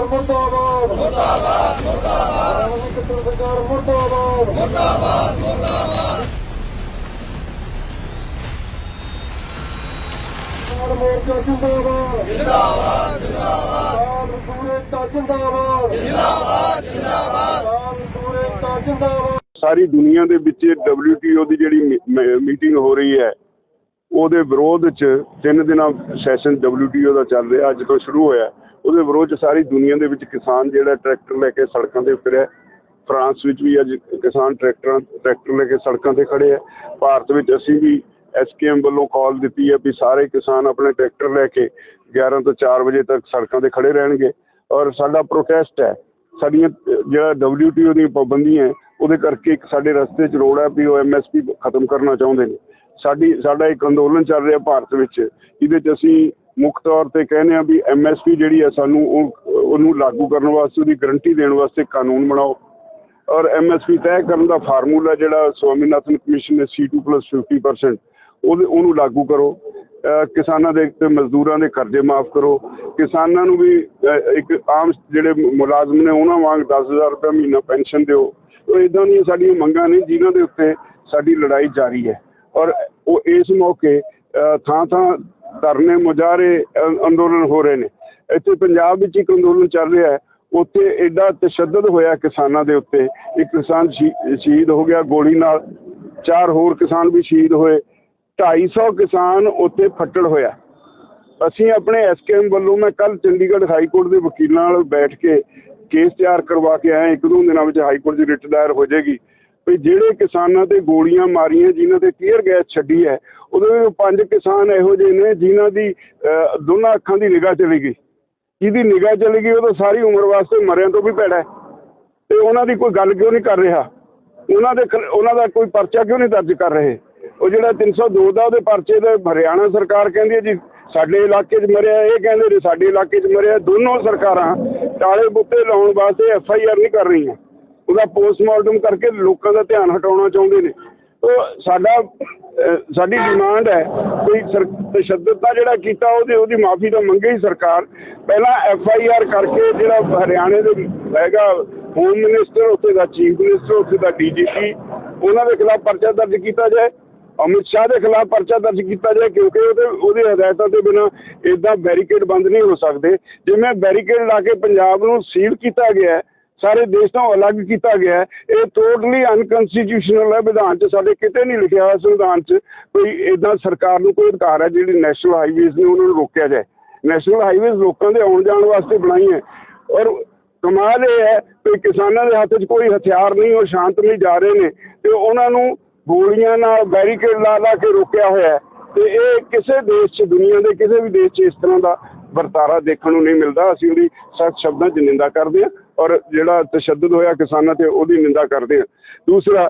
ਸਰਕਾਰ ਮੁਰਦਾਬਾਦ। ਮੁਰਦਾਬਾਦ ਮੁਰਦਾਬਾਦ। ਕੇਂਦਰ ਸਰਕਾਰ ਮੁਰਦਾਬਾਦ ਮੁਰਦਾਬਾਦ। ਮੋਰਚਾ ਜਿੰਦਾਬਾਦ ਜਿੰਦਾਬਾਦ ਜਿੰਦਾਬਾਦ ਮਜ਼ਦੂਰ ਏਕਤਾ ਜਿੰਦਾਬਾਦ ਜਿੰਦਾਬਾਦ ਜਿੰਦਾਬਾਦ ਮਜ਼ਦੂਰ ਏਕਤਾ ਜਿੰਦਾਬਾਦ ਸਾਰੀ ਦੁਨੀਆ ਦੇ ਵਿੱਚ WTO ਦੀ ਜਿਹੜੀ ਮੀਟਿੰਗ ਹੋ ਰਹੀ ਹੈ, ਉਹਦੇ ਵਿਰੋਧ 'ਚ ਤਿੰਨ ਦਿਨਾਂ ਸੈਸ਼ਨ WTO ਦਾ ਚੱਲ ਰਿਹਾ, ਅੱਜ ਤੋਂ ਸ਼ੁਰੂ ਹੋਇਆ। ਉਹਦੇ ਵਿਰੋਧ ਸਾਰੀ ਦੁਨੀਆ ਦੇ ਵਿੱਚ ਕਿਸਾਨ ਜਿਹੜਾ ਟਰੈਕਟਰ ਲੈ ਕੇ ਸੜਕਾਂ ਤੇ ਉਤਰਿਆ। ਫਰਾਂਸ ਵਿੱਚ ਵੀ ਅੱਜ ਕਿਸਾਨ ਟਰੈਕਟਰਾਂ ਟਰੈਕਟਰ ਲੈ ਕੇ ਸੜਕਾਂ ਤੇ ਖੜੇ ਆ। ਭਾਰਤ ਵਿੱਚ ਅਸੀਂ ਵੀ ਐਸਕੇਐਮ ਵੱਲੋਂ ਕਾਲ ਦਿੱਤੀ ਹੈ ਵੀ ਸਾਰੇ ਕਿਸਾਨ ਆਪਣੇ ਟਰੈਕਟਰ ਲੈ ਕੇ 11 ਤੋਂ 4 ਵਜੇ ਤੱਕ ਸੜਕਾਂ ਤੇ ਖੜੇ ਰਹਿਣਗੇ। ਔਰ ਸਾਡਾ ਪ੍ਰੋਟੈਸਟ ਹੈ। ਸਾਡੀਆਂ ਅਹ, ਜਿਹੜਾ WTO ਦੀਆਂ ਪਾਬੰਦੀਆਂ ਉਹਦੇ ਕਰਕੇ ਇੱਕ ਸਾਡੇ ਰਸਤੇ 'ਚ ਰੋਡ ਹੈ ਵੀ ਉਹ ਐਮਐਸਪੀ ਖਤਮ ਕਰਨਾ ਚਾਹੁੰਦੇ ਨੇ। ਸਾਡੀ ਸਾਡਾ ਇੱਕ ਅੰਦੋਲਨ ਚੱਲ ਰਿਹਾ ਭਾਰਤ ਵਿੱਚ। ਇਹਦੇ 'ਚ ਅਸੀਂ ਮੁੱਖ ਤੌਰ ਤੇ ਕਹਿੰਦੇ ਆ ਵੀ ਐਮਐਸਪੀ ਜਿਹੜੀ ਹੈ ਸਾਨੂੰ ਉਹ, ਉਹਨੂੰ ਲਾਗੂ ਕਰਨ ਵਾਸਤੇ, ਉਹਦੀ ਗਰੰਟੀ ਦੇਣ ਵਾਸਤੇ ਕਾਨੂੰਨ ਬਣਾਓ। ਔਰ ਐਮਐਸਪੀ ਤੈਅ ਕਰਨ ਦਾ ਫਾਰਮੂਲਾ ਜਿਹੜਾ ਸਵਾਮੀਨਾਥਨ ਕਮਿਸ਼ਨ ਨੇ C2+50% ਉਹਦੇ, ਉਹਨੂੰ ਲਾਗੂ ਕਰੋ। ਕਿਸਾਨਾਂ ਦੇ ਤੇ ਮਜ਼ਦੂਰਾਂ ਦੇ ਕਰਜ਼ੇ ਮਾਫ ਕਰੋ। ਕਿਸਾਨਾਂ ਨੂੰ ਵੀ ਇੱਕ ਆਮ ਜਿਹੜੇ ਮੁਲਾਜ਼ਮ ਨੇ, ਉਹਨਾਂ ਵਾਂਗ 10000 ਰੁਪਏ ਮਹੀਨਾ ਪੈਨਸ਼ਨ ਦਿਓ। ਉਹ ਇਦਾਂ ਦੀਆਂ ਸਾਡੀਆਂ ਮੰਗਾਂ ਨੇ, ਜਿਨ੍ਹਾਂ ਦੇ ਉੱਤੇ ਸਾਡੀ ਲੜਾਈ ਜਾਰੀ ਹੈ। ਔਰ ਉਹ ਇਸ ਮੌਕੇ ਥਾਂ ਥਾਂ ਧਰਨੇ ਮੁਜ਼ਾਹਰੇ ਅੰਦੋਲਨ ਹੋ ਰਹੇ ਨੇ। ਇੱਥੇ ਪੰਜਾਬ ਵਿੱਚ ਇੱਕ ਅੰਦੋਲਨ ਚੱਲ ਰਿਹਾ ਹੈ। ਉੱਥੇ ਐਡਾ ਤਸ਼ੱਦਦ ਹੋਇਆ ਕਿਸਾਨਾਂ ਦੇ ਉੱਤੇ। ਇੱਕ ਕਿਸਾਨ ਸ਼ਹੀਦ ਹੋ ਗਿਆ ਗੋਲੀ ਨਾਲ। ਚਾਰ ਹੋਰ ਕਿਸਾਨ ਵੀ ਸ਼ਹੀਦ ਹੋਏ। 250 ਕਿਸਾਨ ਉੱਥੇ ਫੱਟੜ ਹੋਇਆ। ਅਸੀਂ ਆਪਣੇ ਐਸਕੇਐਮ ਵੱਲੋਂ ਮੈਂ ਕੱਲ ਚੰਡੀਗੜ੍ਹ ਹਾਈ ਕੋਰਟ ਦੇ ਵਕੀਲਾਂ ਨਾਲ ਬੈਠ ਕੇ ਕੇਸ ਤਿਆਰ ਕਰਵਾ ਕੇ ਆਇਆ ਇੱਕ ਦੋ ਦਿਨਾਂ ਵਿੱਚ ਹਾਈ ਕੋਰਟ ਚ ਰਿਟ ਦਾਇਰ ਹੋ ਜਾਏਗੀ। ਵੀ ਜਿਹੜੇ ਕਿਸਾਨਾਂ ਤੇ ਗੋਲੀਆਂ ਮਾਰੀਆਂ, ਜਿਨ੍ਹਾਂ ਤੇ ਟੀਅਰ ਗੈਸ ਛੱਡੀ ਹੈ, ਉਹਦੇ ਵਿੱਚ ਪੰਜ ਕਿਸਾਨ ਇਹੋ ਜਿਹੇ ਨੇ ਜਿਨ੍ਹਾਂ ਦੀ ਦੋਨਾਂ ਅੱਖਾਂ ਦੀ ਨਿਗਾਹ ਚਲੀ ਗਈ। ਜਿਹਦੀ ਨਿਗਾਹ ਚਲੀ ਗਈ, ਉਹ ਤਾਂ ਸਾਰੀ ਉਮਰ ਵਾਸਤੇ ਮਰਿਆਂ ਤੋਂ ਵੀ ਭੈੜਾ ਹੈ। ਤੇ ਉਹਨਾਂ ਦੀ ਕੋਈ ਗੱਲ ਕਿਉਂ ਨਹੀਂ ਕਰ ਰਿਹਾ? ਉਹਨਾਂ ਦੇ ਖਿਲ- ਉਹਨਾਂ ਦਾ ਕੋਈ ਪਰਚਾ ਕਿਉਂ ਨਹੀਂ ਦਰਜ ਕਰ ਰਹੇ? ਉਹ ਜਿਹੜਾ 302 ਦਾ ਉਹਦੇ ਪਰਚੇ ਦੇ ਹਰਿਆਣਾ ਸਰਕਾਰ ਕਹਿੰਦੀ ਹੈ ਜੀ, ਸਾਡੇ ਇਲਾਕੇ 'ਚ ਮਰਿਆ, ਇਹ ਕਹਿੰਦੇ ਨੇ ਸਾਡੇ ਇਲਾਕੇ 'ਚ ਮਰਿਆ, ਦੋਨੋਂ ਸਰਕਾਰਾਂ ਟਾਲੇ ਬੁੱਤੇ ਲਾਉਣ ਵਾਸਤੇ ਐਫ ਆਈ ਆਰ ਨਹੀਂ ਕਰ ਰਹੀਆਂ। ਉਹਦਾ ਪੋਸਟਮਾਰਟਮ ਕਰਕੇ ਲੋਕਾਂ ਦਾ ਧਿਆਨ ਹਟਾਉਣਾ ਚਾਹੁੰਦੇ ਨੇ। ਉਹ ਸਾਡਾ ਸਾਡੀ ਡਿਮਾਂਡ ਹੈ ਕੋਈ ਸਰ- ਤਸ਼ੱਦਦ ਦਾ ਜਿਹੜਾ ਕੀਤਾ, ਉਹਦੇ, ਉਹਦੀ ਮਾਫੀ ਤਾਂ ਮੰਗੇ ਹੀ ਸਰਕਾਰ। ਪਹਿਲਾਂ ਐਫ ਆਈ ਆਰ ਕਰਕੇ ਜਿਹੜਾ ਹਰਿਆਣੇ ਦੇ ਹੈਗਾ ਹੋਮ ਮਿਨਿਸਟਰ, ਉੱਥੇ ਦਾ ਚੀਫ ਮਿਨਿਸਟਰ, ਉੱਥੇ ਦਾ ਡੀਜੀਪੀ ਉਹਨਾਂ ਦੇ ਖਿਲਾਫ ਪਰਚਾ ਦਰਜ ਕੀਤਾ ਜਾਏ। ਅਮਿਤ ਸ਼ਾਹ ਦੇ ਖਿਲਾਫ ਪਰਚਾ ਦਰਜ ਕੀਤਾ ਜਾਏ, ਕਿਉਂਕਿ ਉਹਦੇ ਉਹਦੇ ਹਦਾਇਤਾਂ ਦੇ ਬਿਨਾ ਇਦਾਂ ਬੈਰੀਕੇਡ ਬੰਦ ਨਹੀਂ ਹੋ ਸਕਦੇ। ਜਿਵੇਂ ਬੈਰੀਕੇਡ ਲਾ ਕੇ ਪੰਜਾਬ ਨੂੰ ਸੀਲ ਕੀਤਾ ਗਿਆ ਸਾਰੇ ਦੇਸ਼ ਤੋਂ ਅਲੱਗ ਕੀਤਾ ਗਿਆ ਹੈ। ਇਹ ਟੋਟਲੀ ਅਨਕਨਸਟੀਟਿਊਸ਼ਨਲ ਹੈ। ਵਿਧਾਨ 'ਚ ਸਾਡੇ ਕਿਤੇ ਨਹੀਂ ਲਿਖਿਆ ਹੋਇਆ ਸੰਵਿਧਾਨ 'ਚ ਕੋਈ ਇਦਾਂ ਸਰਕਾਰ ਨੂੰ ਕੋਈ ਅਧਿਕਾਰ ਹੈ ਜਿਹੜੀ ਨੈਸ਼ਨਲ ਹਾਈਵੇਜ਼ ਨੇ ਉਹਨਾਂ ਨੂੰ ਰੋਕਿਆ ਜਾਏ। ਨੈਸ਼ਨਲ ਹਾਈਵੇਜ਼ ਲੋਕਾਂ ਦੇ ਆਉਣ ਜਾਣ ਵਾਸਤੇ ਬਣਾਈ ਹੈ। ਔਰ ਕਮਾਲ ਇਹ ਹੈ ਕਿ ਕਿਸਾਨਾਂ ਦੇ ਹੱਥ 'ਚ ਕੋਈ ਹਥਿਆਰ ਨਹੀਂ, ਉਹ ਸ਼ਾਂਤਮਈ ਜਾ ਰਹੇ ਨੇ ਤੇ ਉਹਨਾਂ ਨੂੰ ਗੋਲੀਆਂ ਨਾਲ ਬੈਰੀਕੇਡ ਲਾ ਲਾ ਕੇ ਰੋਕਿਆ ਹੋਇਆ ਹੈ। ਤੇ ਇਹ ਕਿਸੇ ਦੇਸ਼ 'ਚ, ਦੁਨੀਆ ਦੇ ਕਿਸੇ ਵੀ ਦੇਸ਼ 'ਚ ਇਸ ਤਰ੍ਹਾਂ ਦਾ ਵਰਤਾਰਾ ਦੇਖਣ ਨੂੰ ਨਹੀਂ ਮਿਲਦਾ, ਅਸੀਂ ਉਹਦੀ ਸਖਤ ਸ਼ਬਦਾਂ 'ਚ ਨਿੰਦਾ ਕਰਦੇ ਹਾਂ ਔਰ ਜਿਹੜਾ ਤਸ਼ੱਦਦ ਹੋਇਆ ਕਿਸਾਨਾਂ ਤੇ ਉਹਦੀ ਨਿੰਦਾ ਕਰਦੇ ਹਾਂ। ਦੂਸਰਾ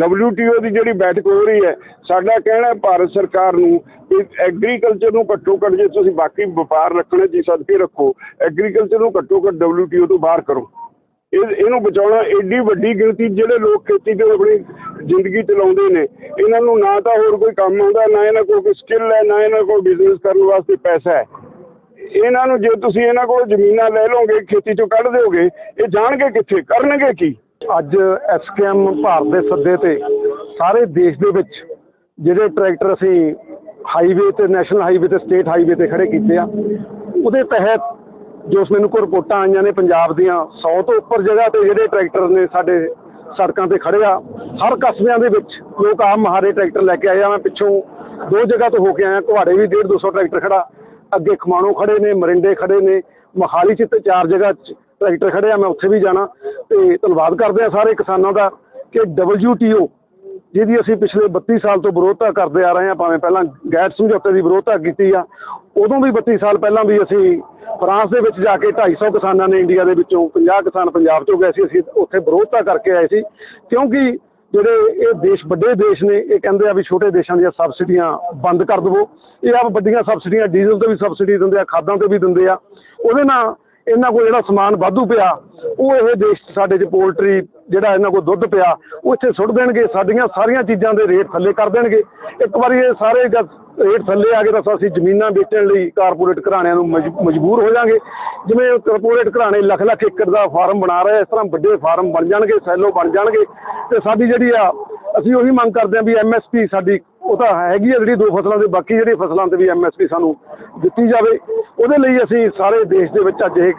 WTO ਦੀ ਜਿਹੜੀ ਬੈਠਕ ਹੋ ਰਹੀ ਹੈ, ਸਾਡਾ ਕਹਿਣਾ ਹੈ ਭਾਰਤ ਸਰਕਾਰ ਨੂੰ ਕਿ ਐਗਰੀਕਲਚਰ ਨੂੰ ਘੱਟੋ ਘੱਟ ਜੇ ਤੁਸੀਂ ਬਾਕੀ ਵਪਾਰ ਰੱਖਣਾ ਜੀ ਸਦਕੇ ਰੱਖੋ ਐਗਰੀਕਲਚਰ ਨੂੰ ਘੱਟੋ ਘੱਟ WTO ਤੋਂ ਬਾਹਰ ਕਰੋ। ਇਹ, ਇਹਨੂੰ ਬਚਾਉਣਾ ਏਡੀ ਵੱਡੀ ਗਿਣਤੀ ਜਿਹੜੇ ਲੋਕ ਖੇਤੀ ਤੇ ਆਪਣੀ ਜ਼ਿੰਦਗੀ ਚਲਾਉਂਦੇ ਨੇ। ਇਹਨਾਂ ਨੂੰ ਨਾ ਤਾਂ ਹੋਰ ਕੋਈ ਕੰਮ ਆਉਂਦਾ, ਨਾ ਇਹਨਾਂ ਕੋਲ ਕੋਈ ਸਕਿੱਲ ਹੈ, ਨਾ ਇਹਨਾਂ ਕੋਲ ਬਿਜ਼ਨਸ ਕਰਨ ਵਾਸਤੇ ਪੈਸਾ ਹੈ। ਇਹਨਾਂ ਨੂੰ ਜੇ ਤੁਸੀਂ ਇਹਨਾਂ ਕੋਲ ਜ਼ਮੀਨਾਂ ਲੈ ਲਓਗੇ, ਖੇਤੀ ਚੋਂ ਕੱਢ ਦਿਓਗੇ, ਇਹ ਜਾਣਗੇ ਕਿੱਥੇ, ਕਰਨਗੇ ਕੀ? ਅੱਜ ਐਸਕੇਐਮ ਭਾਰਤ ਦੇ ਸੱਦੇ ਤੇ ਸਾਰੇ ਦੇਸ਼ ਦੇ ਵਿੱਚ ਜਿਹੜੇ ਟਰੈਕਟਰ ਅਸੀਂ ਹਾਈਵੇ ਤੇ ਨੈਸ਼ਨਲ ਹਾਈਵੇ ਤੇ ਸਟੇਟ ਹਾਈਵੇ ਤੇ ਖੜੇ ਕੀਤੇ ਆ, ਉਹਦੇ ਤਹਿਤ ਜੋ ਮੈਨੂੰ ਕੋਲ ਰਿਪੋਰਟਾਂ ਆਈਆਂ ਨੇ ਪੰਜਾਬ ਦੀਆਂ 100 ਤੋਂ ਉੱਪਰ ਜਗ੍ਹਾ ਤੇ ਜਿਹੜੇ ਟਰੈਕਟਰ ਨੇ ਸਾਡੇ ਸੜਕਾਂ ਤੇ ਖੜੇ ਆ। ਹਰ ਕਸਬਿਆਂ ਦੇ ਵਿੱਚ ਲੋਕ ਆਮ ਮਹਾਰੇ ਟਰੈਕਟਰ ਲੈ ਕੇ ਆਏ ਆ। ਮੈਂ ਪਿੱਛੋਂ ਦੋ ਜਗ੍ਹਾ ਤੋਂ ਹੋ ਕੇ ਆਇਆ। ਕੁਹਾੜੇ ਵੀ 150 200 ਟਰੈਕਟਰ ਖੜਾ ਅੱਗੇ ਖਮਾਣੋ ਖੜੇ ਨੇ, ਮਰਿੰਡੇ ਖੜੇ ਨੇ, ਮੋਹਾਲੀ ਚ ਤੇ ਚਾਰ ਜਗ੍ਹਾ ਟਰੈਕਟਰ ਖੜੇ ਆ। ਮੈਂ ਉੱਥੇ ਵੀ ਜਾਣਾ ਤੇ ਧੰਨਵਾਦ ਕਰਦੇ ਆ ਸਾਰੇ ਕਿਸਾਨਾਂ ਦਾ ਕਿ WTO ਜਿਹਦੀ ਅਸੀਂ ਪਿਛਲੇ 32 ਸਾਲ ਤੋਂ ਵਿਰੋਧਤਾ ਕਰਦੇ ਆ ਰਹੇ ਹਾਂ, ਭਾਵੇਂ ਪਹਿਲਾਂ ਗੈਰ ਸਮਝੌਤੇ ਦੀ ਵਿਰੋਧਤਾ ਕੀਤੀ ਆ, ਉਦੋਂ ਵੀ 32 ਸਾਲ ਪਹਿਲਾਂ ਵੀ ਅਸੀਂ ਫਰਾਂਸ ਦੇ ਵਿੱਚ ਜਾ ਕੇ 250 ਕਿਸਾਨਾਂ ਨੇ ਇੰਡੀਆ ਦੇ ਵਿੱਚੋਂ 50 ਕਿਸਾਨ ਪੰਜਾਬ ਚੋਂ ਗਏ ਸੀ, ਅਸੀਂ ਉੱਥੇ ਵਿਰੋਧਤਾ ਕਰਕੇ ਆਏ ਸੀ। ਕਿਉਂਕਿ ਜਿਹੜੇ ਇਹ ਦੇਸ਼ ਵੱਡੇ ਦੇਸ਼ ਨੇ, ਇਹ ਕਹਿੰਦੇ ਆ ਵੀ ਛੋਟੇ ਦੇਸ਼ਾਂ ਦੀਆਂ ਸਬਸਿਡੀਆਂ ਬੰਦ ਕਰ ਦੇਵੋ। ਇਹ ਆਪ ਵੱਡੀਆਂ ਸਬਸਿਡੀਆਂ, ਡੀਜ਼ਲ ਤੇ ਵੀ ਸਬਸਿਡੀ ਦਿੰਦੇ ਆ, ਖਾਦਾਂ ਤੇ ਵੀ ਦਿੰਦੇ ਆ। ਉਹਦੇ ਨਾਲ ਇਹਨਾਂ ਕੋਲ ਜਿਹੜਾ ਸਮਾਨ ਵਾਧੂ ਪਿਆ, ਉਹ ਇਹ ਦੇਸ਼ 'ਚ ਸਾਡੇ 'ਚ ਪੋਲਟਰੀ ਜਿਹੜਾ ਇਹਨਾਂ ਕੋਲ ਦੁੱਧ ਪਿਆ, ਉਹ ਇੱਥੇ ਸੁੱਟ ਦੇਣਗੇ, ਸਾਡੀਆਂ ਸਾਰੀਆਂ ਚੀਜ਼ਾਂ ਦੇ ਰੇਟ ਥੱਲੇ ਕਰ ਦੇਣਗੇ। ਇੱਕ ਵਾਰੀ ਇਹ ਸਾਰੇ ਰੇਟ ਥੱਲੇ ਆ ਗਏ ਤਾਂ ਅਸੀਂ ਜ਼ਮੀਨਾਂ ਵੇਚਣ ਲਈ ਕਾਰਪੋਰੇਟ ਘਰਾਣਿਆਂ ਨੂੰ ਮਜ- ਮਜਬੂਰ ਹੋ ਜਾਾਂਗੇ। ਜਿਵੇਂ ਕਾਰਪੋਰੇਟ ਘਰਾਣੇ ਲੱਖ ਲੱਖ ਏਕੜ ਦਾ ਫਾਰਮ ਬਣਾ ਰਹੇ ਇਸ ਤਰ੍ਹਾਂ ਵੱਡੇ ਫਾਰਮ ਬਣ ਜਾਣਗੇ, ਸੈਲੋ ਬਣ ਜਾਣਗੇ। ਤੇ ਸਾਡੀ ਜਿਹੜੀ ਆ ਅਸੀਂ ਉਹੀ ਮੰਗ ਕਰਦੇ ਹਾਂ ਵੀ ਐਮਐਸਪੀ ਸਾਡੀ, ਉਹ ਤਾਂ ਹੈਗੀ ਆ ਜਿਹੜੀ ਦੋ ਫਸਲਾਂ ਦੇ, ਬਾਕੀ ਜਿਹੜੀ ਫਸਲਾਂ ਤੇ ਵੀ ਐਮਐਸਪੀ ਸਾਨੂੰ ਦਿੱਤੀ ਜਾਵੇ। ਉਹਦੇ ਲਈ ਅਸੀਂ ਸਾਰੇ ਦੇਸ਼ ਦੇ ਵਿੱਚ ਅੱਜ ਇਹ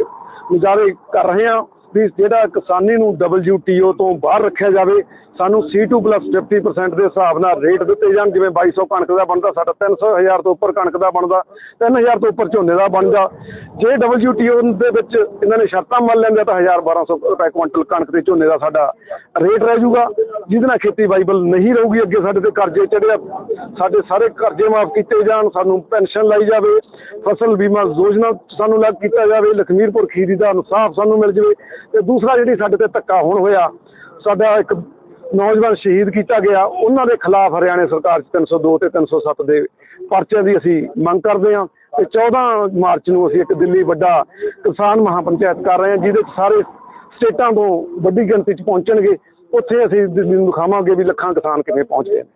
ਮੁਜ਼ਾਹਰੇ ਕਰ ਰਹੇ ਹਾਂ। ਵੀ ਜਿਹੜਾ ਕਿਸਾਨੀ ਨੂੰ WTO ਤੋਂ ਬਾਹਰ ਰੱਖਿਆ ਜਾਵੇ, ਸਾਨੂੰ C2 50% ਦੇ ਹਿਸਾਬ ਨਾਲ ਰੇਟ ਦਿੱਤੇ ਜਾਣ, ਜਿਵੇਂ 2200 ਕਣਕ ਦਾ ਬਣਦਾ, ਸਾਡਾ 300 ਹਜ਼ਾਰ ਤੋਂ ਉੱਪਰ ਕਣਕ ਦਾ ਬਣਦਾ 3000 ਤੋਂ ਉੱਪਰ ਝੋਨੇ ਦਾ ਬਣਦਾ। ਜੇ WTO ਦੇ ਵਿੱਚ ਇਹਨਾਂ ਨੇ ਸ਼ਰਤਾਂ ਮੰਨ ਲੈਂਦੇ ਤਾਂ 1000 1200 ਰੁਪਏ ਕੁਇੰਟਲ ਕਣਕ ਤੇ ਝੋਨੇ ਦਾ ਸਾਡਾ ਰੇਟ ਰਹਿ ਜਾਊਗਾ। ਜਿਹਦੇ ਨਾਲ ਖੇਤੀ ਬਾਈਬਲ ਨਹੀਂ ਰਹੂਗੀ, ਅੱਗੇ ਸਾਡੇ ਤੇ ਕਰਜ਼ੇ ਚੜਿਆ ਸਾਡੇ ਸਾਰੇ ਕਰਜ਼ੇ ਮਾਫ ਕੀਤੇ ਜਾਣ, ਸਾਨੂੰ ਪੈਨਸ਼ਨ ਲਾਈ ਜਾਵੇ, ਫਸਲ ਬੀਮਾ ਯੋਜਨਾ ਸਾਨੂੰ ਲਾਗੂ ਕੀਤਾ ਜਾਵੇ, ਲਖਮੀਰਪੁਰ ਖੀਰੀ ਦਾ ਇਨਸਾਫ ਸਾਨੂੰ ਮਿਲ ਜਾਵੇ ਤੇ ਦੂਸਰਾ ਜਿਹੜੀ ਸਾਡੇ ਤੇ ਧੱਕਾ ਹੋਣ ਹੋਇਆ, ਸਾਡਾ ਇੱਕ ਨੌਜਵਾਨ ਸ਼ਹੀਦ ਕੀਤਾ ਗਿਆ, ਉਹਨਾਂ ਦੇ ਖਿਲਾਫ ਹਰਿਆਣਾ ਸਰਕਾਰ 'ਚ 302 ਤੇ 307 ਦੇ ਪਰਚਿਆਂ ਦੀ ਅਸੀਂ ਮੰਗ ਕਰਦੇ ਹਾਂ ਤੇ 14 ਮਾਰਚ ਨੂੰ ਅਸੀਂ ਇੱਕ ਦਿੱਲੀ ਵੱਡਾ ਕਿਸਾਨ ਮਹਾਪੰਚਾਇਤ ਕਰ ਰਹੇ ਹਾਂ, ਜਿਹਦੇ 'ਚ ਸਾਰੇ ਸਟੇਟਾਂ ਤੋਂ ਵੱਡੀ ਗਿਣਤੀ 'ਚ ਪਹੁੰਚਣਗੇ, ਉੱਥੇ ਅਸੀਂ ਦਿੱਲੀ ਨੂੰ ਦਿਖਾਵਾਂਗੇ ਵੀ ਲੱਖਾਂ ਕਿਸਾਨ ਕਿਵੇਂ ਪਹੁੰਚੇ ਨੇ।